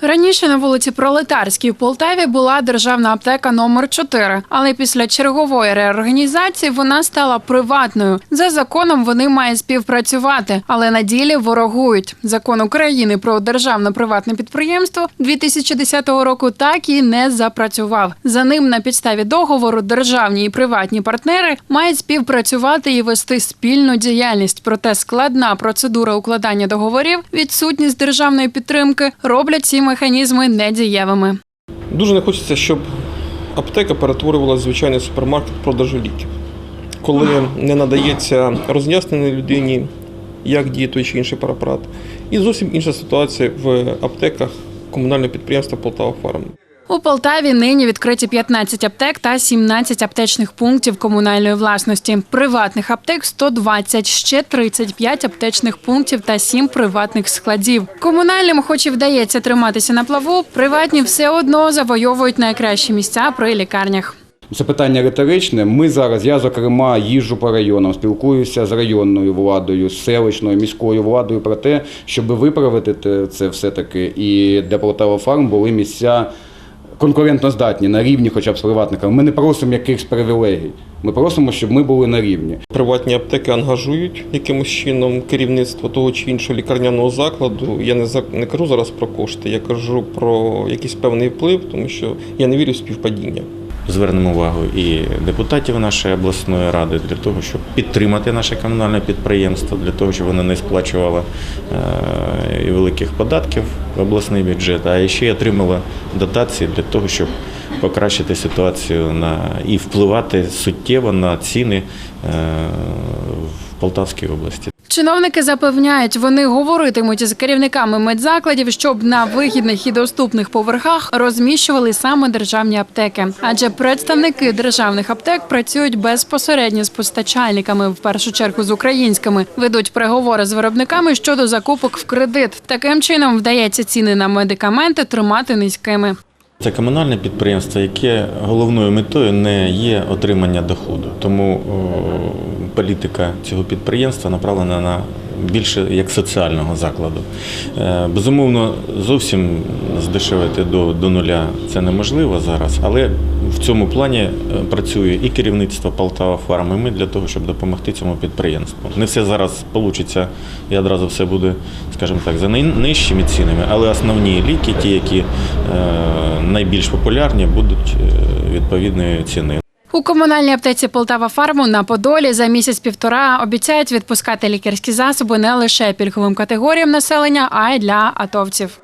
Раніше на вулиці Пролетарській в Полтаві була державна аптека номер 4 але після чергової реорганізації вона стала приватною. За законом вони мають співпрацювати, але на ділі ворогують. Закон України про державно-приватне підприємство 2010 року так і не запрацював. За ним на підставі договору державні і приватні партнери мають співпрацювати і вести спільну діяльність. Проте складна процедура укладання договорів, відсутність державної підтримки роблять ці механізми недієвими. Дуже не хочеться, щоб аптека перетворювалася в звичайний супермаркет продажу ліків, коли не надається роз'яснення людині, як діє той чи інший препарат. І зовсім інша ситуація в аптеках комунального підприємства Полтава Фарм. У Полтаві нині відкриті 15 аптек та 17 аптечних пунктів комунальної власності. Приватних аптек 120, ще 35 аптечних пунктів та 7 приватних складів. Комунальним, хоч і вдається триматися на плаву, приватні все одно завойовують найкращі місця при лікарнях. Це питання риторичне. Ми зараз, я зокрема, їжджу по районам, спілкуюся з районною владою, з селищною, міською владою про те, щоб виправити це все-таки і для Полтава Фарм були місця конкурентноздатні на рівні, хоча б з приватниками. Ми не просимо якихось привілегій. Ми просимо, щоб ми були на рівні. Приватні аптеки ангажують якимось чином керівництво того чи іншого лікарняного закладу. Я не за не кажу зараз про кошти, я кажу про якийсь певний вплив, тому що я не вірю в співпадіння. Звернемо увагу і депутатів нашої обласної ради для того, щоб підтримати наше комунальне підприємство, для того, щоб воно не сплачувало е, і великих податків в обласний бюджет, а ще й отримало дотації для того, щоб покращити ситуацію на і впливати суттєво на ціни е, в Полтавській області. Чиновники запевняють, вони говоритимуть із керівниками медзакладів, щоб на вигідних і доступних поверхах розміщували саме державні аптеки. Адже представники державних аптек працюють безпосередньо з постачальниками, в першу чергу з українськими, ведуть переговори з виробниками щодо закупок в кредит. Таким чином вдається ціни на медикаменти тримати низькими. Це комунальне підприємство, яке головною метою не є отримання доходу. Тому політика цього підприємства направлена на більше як соціального закладу. Е, Безумовно, зовсім здешевити до, до нуля це неможливо зараз, але в цьому плані е, працює і керівництво Полтава Фарм, і ми для того, щоб допомогти цьому підприємству. Не все зараз вийде і одразу все буде, скажімо так, за най- нижчими цінами, але основні ліки, ті, які е, найбільш популярні, будуть відповідної ціни. У комунальній аптеці Полтава Фарму на Подолі за місяць-півтора обіцяють відпускати лікарські засоби не лише пільговим категоріям населення, а й для атовців.